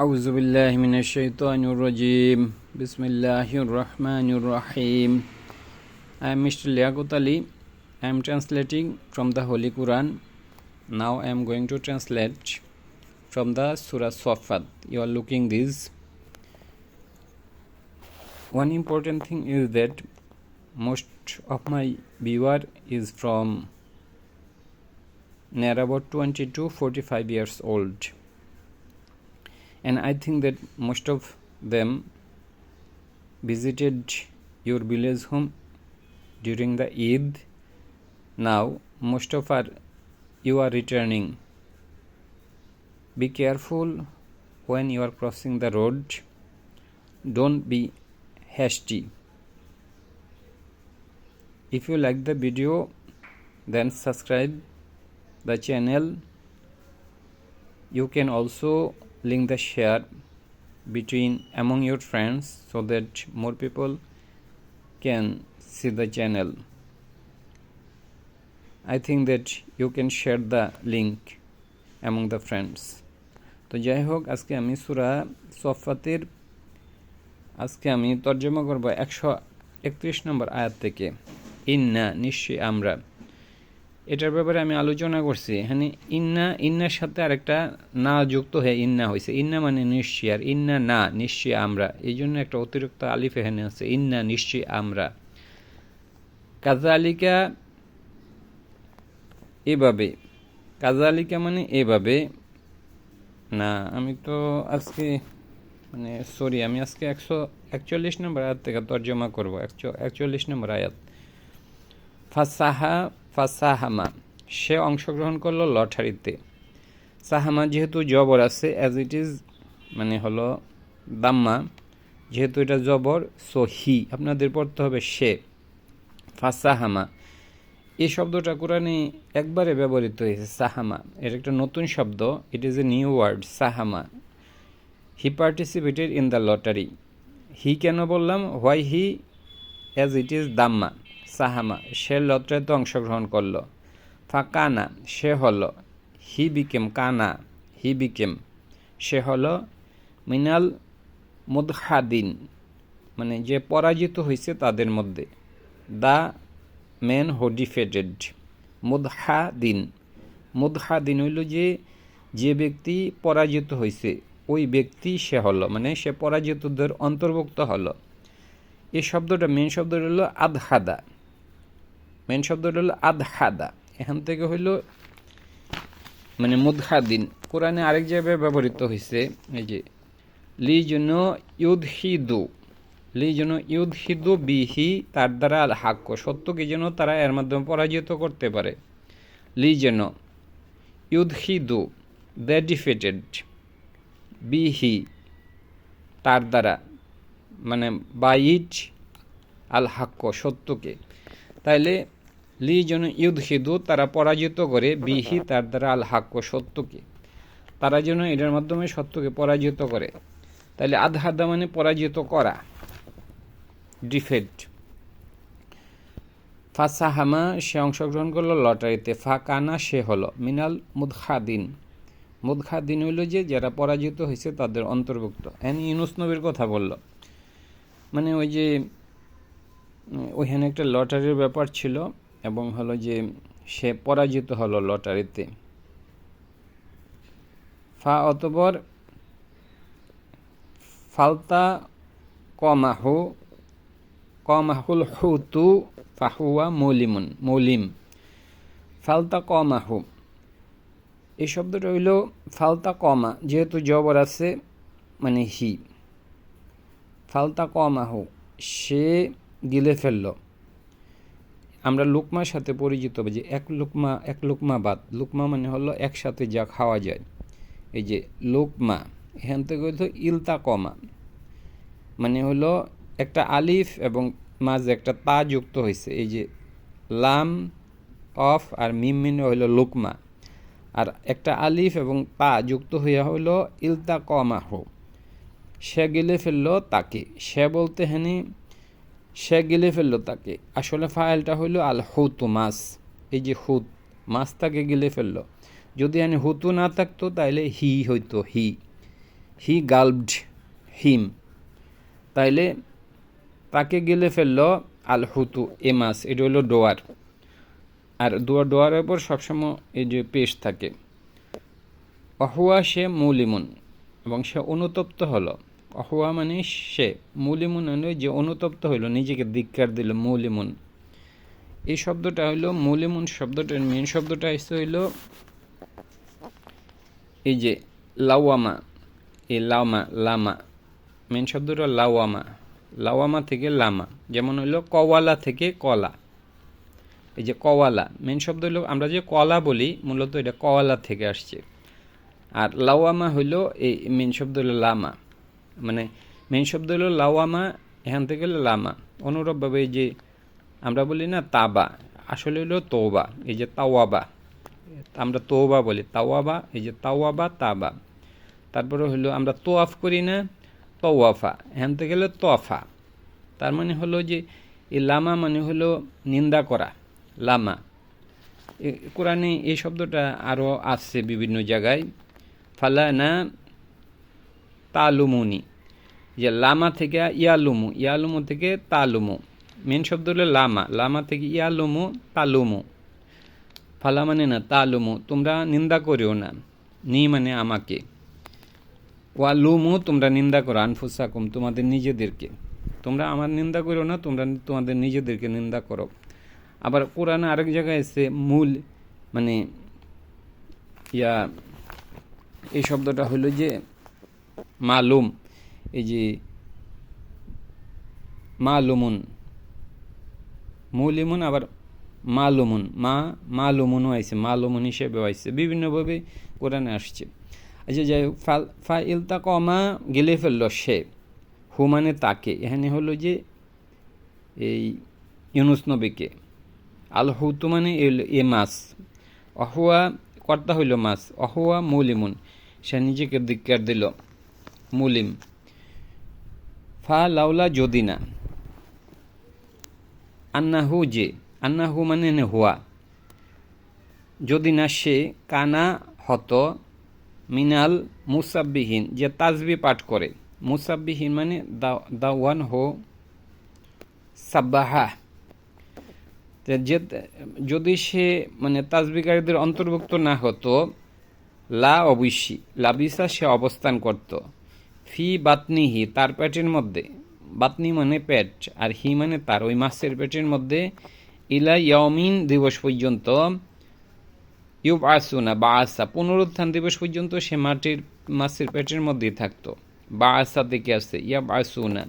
أعوذ بالله من الشيطان الرجيم بسم الله الرحمن الرحيم I am Mr. Liaquat Ali. I am translating from the Holy Quran. Now I am going to translate from the Surah Safat. You are looking this. One important thing is that most of my viewer is from near about 20 to 45 years old and i think that most of them visited your village home during the eid. Now most of are you are returning. Be careful when you are crossing the road. Don't be hasty. If you like the video then subscribe the channel. You can also link the share between among your friends so that more people can see the channel i think that you can share the link among the friends তো যাই হোক আজকে আমি সুরা সফাতের আজকে আমি তর্জমা করব একশো একত্রিশ নম্বর আয়াত থেকে ইন্না নিশ্চয়ই আমরা এটার ব্যাপারে আমি আলোচনা করছি। এখানে ইন্না, ইন্নার সাথে আরেকটা না যুক্ত হয়ে ইন্না হয়েছে ইন্না মানে নিশ্চয় আর ইন্না না নিশ্চয় আমরা। এই জন্য একটা অতিরিক্ত আলিফ এখানে আছে, ইন্না নিশ্চয় আমরা। কাজা আলিকা এভাবে কাজা আলিকা মানে এভাবে। না, আমি তো আজকে মানে সরি, আমি আজকে একশো একচল্লিশ নম্বর আয়াত থেকে তর্জমা করব, একশো একচল্লিশ নম্বর আয়াত। ফাসাহা ফাসাহামা, সে অংশগ্রহণ করল লটারিতে। সাহামা যেহেতু জবর আছে অ্যাজ ইট ইজ মানে হলো দাম্মা, যেহেতু এটা জবর সো হি আপনাদের পড়তে হবে সে, ফাসাহামা। এই শব্দটা কোরআনে একবারে ব্যবহৃত হয়েছে, সাহামা। এর একটা নতুন শব্দ it is a new word সাহামা। He participated in the lottery he কেন বললাম? Why he as it is Damma. সাহামা সে লটারিতে অংশগ্রহণ করল। ফাকানা, সে হলো, হি বিকেম কানা, হি বিকেম। সে হলো মিনাল মুদহাদিন মানে যে পরাজিত হয়েছে তাদের মধ্যে। দ্য ম্যান হো ডিফেটেড মুদহাদিন। মুদহাদিন হইল যে যে ব্যক্তি পরাজিত হয়েছে ওই ব্যক্তি সে হলো মানে সে পরাজিতদের অন্তর্ভুক্ত হলো। এই শব্দটা মেন শব্দটা হলো আদহাদা। মেন শব্দটা হলো আদহাদা। এখান থেকে হইল মানে মুদহাদিন। কোরআনে আরেক জায়গায় ব্যবহৃত হয়েছে এই যে লি জন্য ইউদহিদু। লি যেন ইউদহিদু বিহি, তার দ্বারা আল হাক্য সত্যকে যেন তারা এর মাধ্যমে পরাজিত করতে পারে। লি যেন ইউদহিদু দ্য ডিফেটেড বিহি, তার দ্বারা মানে বাইট আল হাক্য সত্যকে। তাইলে লি যেন ইউদহিদু, তারা পরাজিত করে বিহি, তার দ্বারা আল হাক্য সত্যকে। তারা যেন এটার মাধ্যমে সত্যকে পরাজিত করে। তাহলে আধাদা মানে পরাজিত করা। ডিফেট ফাসাহামা, সে অংশগ্রহণ করল লটারিতে। ফাকানা, সে হলো মিনাল মুদখাদিন। মুদখাদিন হইল যে, যারা পরাজিত হয়েছে তাদের অন্তর্ভুক্ত। এন ইউনুস নবীর কথা বলল। মানে ওই যে ওইখানে একটা লটারির ব্যাপার ছিল। এবং হলো যে সে পরাজিত হলো লটারিতে। ফা অতবর ফালতা কমাহু, কমাহুল হুতু ফাহুয়া মৌলিমুন, মৌলিম। ফালতা কমাহু। এই শব্দটা হইল ফালতা কমা, যেহেতু জবর আছে মানে হি। ফালতা কমাহু, সে গিলে ফেলল। আমরা লুকমার সাথে পরিচিত যে এক লুকমা এক লুকমা বাদ লুকমা মানে হলো একসাথে যা খাওয়া যায়। এই যে লুকমা, এখান থেকে ইলতা কমা মানে হলো একটা আলিফ এবং মাঝে একটা তা যুক্ত হয়েছে এই যে লাম, অফ আর মিম মিনে হইল লুকমা। আর একটা আলিফ এবং তা যুক্ত হইয়া হইল ইলতা কমা হো সে গিলে ফেলল তাকে। সে বলতে হেনি সে গিলে ফেলল তাকে। আসলে ফাইলটা হইল আল হুতু মাছ এই যে হুত মাছ তাকে গিলে ফেলল। যদি আমি হুতু না থাকতো, তাইলে হি হইতো, হি। হি গালবড হিম। তাইলে তাকে গেলে ফেলল আল হুতু এ মাছ এটা হলো ডোয়ার। আর দোয়ার ডোয়ারের উপর সবসময় এই যে পেশ থাকে। অহুয়া সে মৌলিমুন এবং সে অনুতপ্ত হলো। অহুয়া মানে সে মৌলিমুন মানে যে অনুতপ্ত হইল, নিজেকে ধিক্কার দিল, মৌলিমুন। এই শব্দটা হইল মৌলিমুন শব্দটার মেন শব্দটা এসে হইল এই যে লাওয়ামা, এই লামা লামা। মেন শব্দটা লাওয়ামা লাওয়ামা থেকে লামা, যেমন হইল কওয়ালা থেকে কলা। এই যে কওয়ালা মেন শব্দ হলো আমরা যে কলা বলি, মূলত এটা কওয়ালা থেকে আসছে। আর লাওয়ামা হইল এই মেন শব্দ হলো লামা। মানে মেন শব্দ হলো লাওয়ামা, এখান থেকে হলো লামা। অনুরূপভাবে যে আমরা বলি না তাবা, আসলে হলো তৌবা, এই যে তাওয়াবা। আমরা তৌবা বলি, তাওয়াবা, এই যে তাওয়াবা, তাবা। তারপরে হলো আমরা তোয়াফ করি না, তওয়াফা, এখান থেকে হলো তোয়াফা। তার মানে হলো যে এই লামা মানে হলো নিন্দা করা, লামা। কোরআনে এই শব্দটা আরও আসছে বিভিন্ন জায়গায়। ফালা না তালুমুনি। যে লামা থেকে ইয়ালুমু ইয়ালুমু থেকে তালুমু। মেন শব্দ হলো লামা লামা থেকে ইয়ালুমু, তালুমু। ফালা মানে না, তালুমু। তোমরা নিন্দা করিও না। নি মানে আমাকে। ওয়ালুমু, তোমরা নিন্দা করো। আনফুসাকুম, তোমাদের নিজেদেরকে। তোমরা আমার নিন্দা করো না, তোমরা তোমাদের নিজেদেরকে নিন্দা করো। আবার কোরআনে আরেক জায়গায় এসে মূল মানে ইয়া, এই শব্দটা হলো যে মালুম, এই যে মালুমুন, মৌলিমুন আবার মালুমুন, মা মালুমুনও আইছে, মালুমুন হিসেবেও আইছে, বিভিন্নভাবে কোরআনে আসছে। আচ্ছা যাই হোক ফা ইলতা কমা গেলে ফেলল সে, হু মানে তাকে, এখানে হলো যে এই ইউনুস নবীকে, আল হুতু মানে এ মাছ, অহুয়া কর্তা হইল মাছ, অহুয়া মৌলিমুন, সে নিজেকে ধিক্কার দিল। মুলিম ফা লাউলা যদি না আন্নাহু যে, আন্নাহু মানে হুয়া। যদি না সে কানা হত মিনাল মুসাব্বিহীন, যে তাজবি পাঠ করে। মুসাব্বিহীন মানে দা ওয়ান হো সাব্বাহা। যে, যদি সে মানে তাজবিকারীদের অন্তর্ভুক্ত না হতো, লা অবশ্যই লাবিসা সে অবস্থান করত। ফি বাতনিহি তার পেটের মধ্যে। বাতনি মানে পেট, আর হি মানে তার। ওই মাছের পেটের মধ্যে ইলা ইয়মিন দিবস পর্যন্ত ইউব আসুনা বা আসা পুনরুত্থান দিবস পর্যন্ত সে মাটির, মাছের পেটের মধ্যেই থাকতো। বা আসা থেকে আসছে ইয়াব আসুনা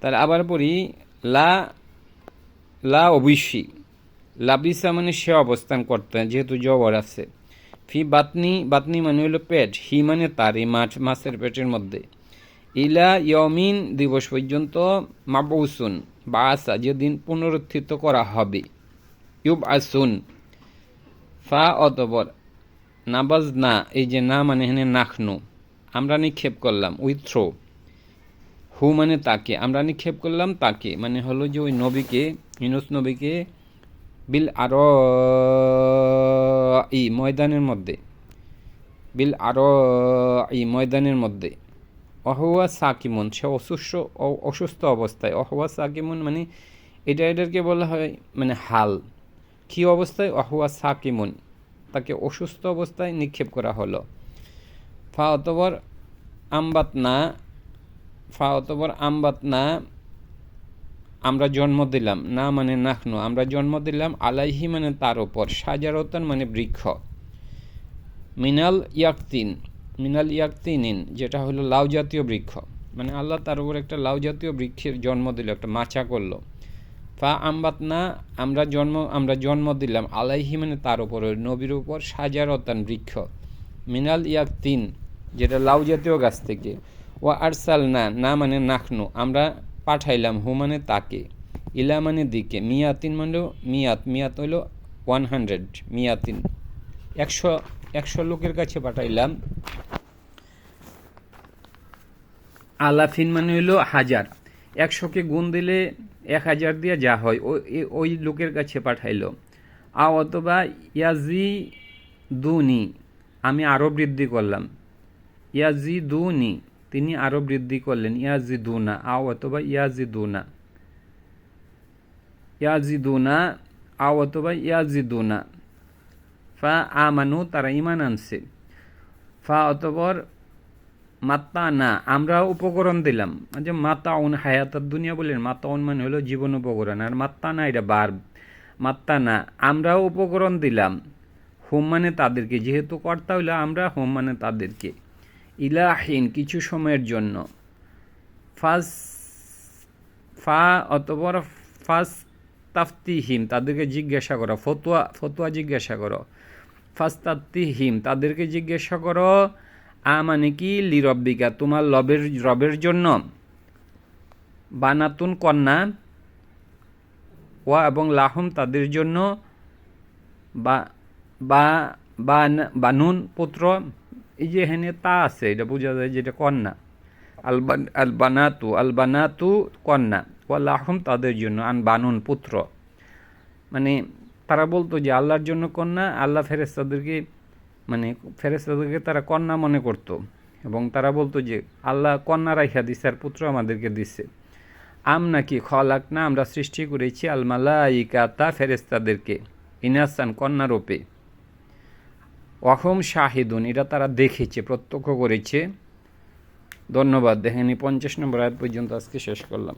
তার আবার পড়ি, লা লা অবশ্যই লাবিসা মানে সে অবস্থান করতেন যেহেতু জবর আছে। ফি বাতনি বাতনি মানে হলো পেট, হি মানে তার, এই মাছ, মাছের পেটের মধ্যে। ইলা ইয়মিন দিবস পর্যন্ত মাবুসুন বা আসা যেদিন পুনরুত্থিত করা হবে। ইউব আসুন ফা অতবর, নাবাজ না, এই যে না মানে এখানে নাখনু। আমরা নিক্ষেপ করলাম, উইথ থ্রো। হু মানে তাকে, আমরা নিক্ষেপ করলাম তাকে মানে হলো যে ওই নবীকে, ইনুস নবীকে, বিল আর ই ময়দানের মধ্যে। বিল আর ই ময়দানের মধ্যে। অহুয়া সাকিমন, সে অসুস্থ অসুস্থ অবস্থায়। অহুয়া সাকিমন মানে এটা এটাকে বলা হয় মানে হাল। কি অবস্থায়? অহুয়া সাকিমন। তাকে অসুস্থ অবস্থায় নিক্ষেপ করা হলো। ফা অতবর আমবাত না ফা অতবর আমবাত না আমরা জন্ম দিলাম, না মানে নাখনু, আমরা জন্ম দিলাম আলাইহি মানে তার ওপর সাজারতন মানে বৃক্ষ। মিনাল ইয়াকতিন, মিনাল ইয়াকতিনিন, যেটা হলো লাউ জাতীয় বৃক্ষ। মানে আল্লাহ তার উপর একটা লাউ জাতীয় বৃক্ষের জন্ম দিল, একটা মাচা করল। ফা আমবাত না আমরা জন্ম আমরা জন্ম দিলাম আলাইহি মানে তার উপর নবীর উপর সাজারতান বৃক্ষ। মিনাল ইয়াকতিন, যেটা লাউ জাতীয় গাছ থেকে। ও আরসাল না না মানে নাখনু, আমরা পাঠাইলাম হু মানে তাকে। ইলা মানে দিকে, মিয়াতিন মানে মিয়াত মিয়াত হইল ওয়ান হান্ড্রেড মিয়াতিন। একশো একশো লোকের কাছে পাঠাইলাম। আলাফিন মানে হইল হাজার। একশোকে গুণ দিলে এক হাজার দিয়ে যা হয় ওই ওই লোকের কাছে পাঠাইলো। আ অথবা ইয়াজি দুনি আমি আরও বৃদ্ধি করলাম। ইয়াজিদুনি তিনি আরও বৃদ্ধি করলেন, ইয়াজিদুনা, আও অথবা ইয়াজিদুনা। ইয়াজিদুনা, আও অথবা ইয়াজিদুনা। ফা আ আমানু, তারা ইমান আনছে। ফা অতবর মাত্তা না আমরা উপকরণ দিলাম। যে মাতাউন হায়াতার দুনিয়া বললেন মাতাউন মানে হলো জীবন উপকরণ, আর মাত্তা না এটা বার। মাত্তা না আমরাও উপকরণ দিলাম। হোম মানে তাদেরকে, যেহেতু কর্তা হইল, আমরা হোম মানে তাদেরকে। ইলাহিন কিছু সময়ের জন্য। ফাস, ফা অতপর ফাস তাফতিহিম, তাদেরকে জিজ্ঞাসা করো। ফতুয়া ফতুয়া জিজ্ঞাসা করো। ফাস্তাত্তিহিম তাদেরকে জিজ্ঞাসা করো আ মানে কি লিরব্বিকা তোমার লবের, রবের জন্য? বানাতুন কন্যা ওয়া এবং লাহম তাদের জন্য বা বা, বান- বানুন পুত্র এই যে হেনে তা আছে, এটা বোঝা যায় যেটা কন্যা। আলবান আলবানাতু আলবানাতু কন্যা। ওয়া আহম তাদের জন্য, আন বানুন পুত্র। মানে তারা বলতো যে আল্লাহর জন্য কন্যা, আল্লাহ ফেরেস্তাদেরকে মানে ফেরেস্তাদেরকে তারা কন্যা মনে করত। এবং তারা বলতো যে আল্লাহ কন্যা রাইখা দিছে আর পুত্র আমাদেরকে দিছে। আম নাকি খলাক না, আমরা সৃষ্টি করেছি আলমালা আলমালাইকাতা ফেরেস্তাদেরকে ইনাসান কন্যারূপে অহম শাহিদুন, এটা তারা দেখেছে, প্রত্যক্ষ করেছে। ধন্যবাদ, দেখেনি পঞ্চাশ নম্বর আয়াত পর্যন্ত আজকে শেষ করলাম।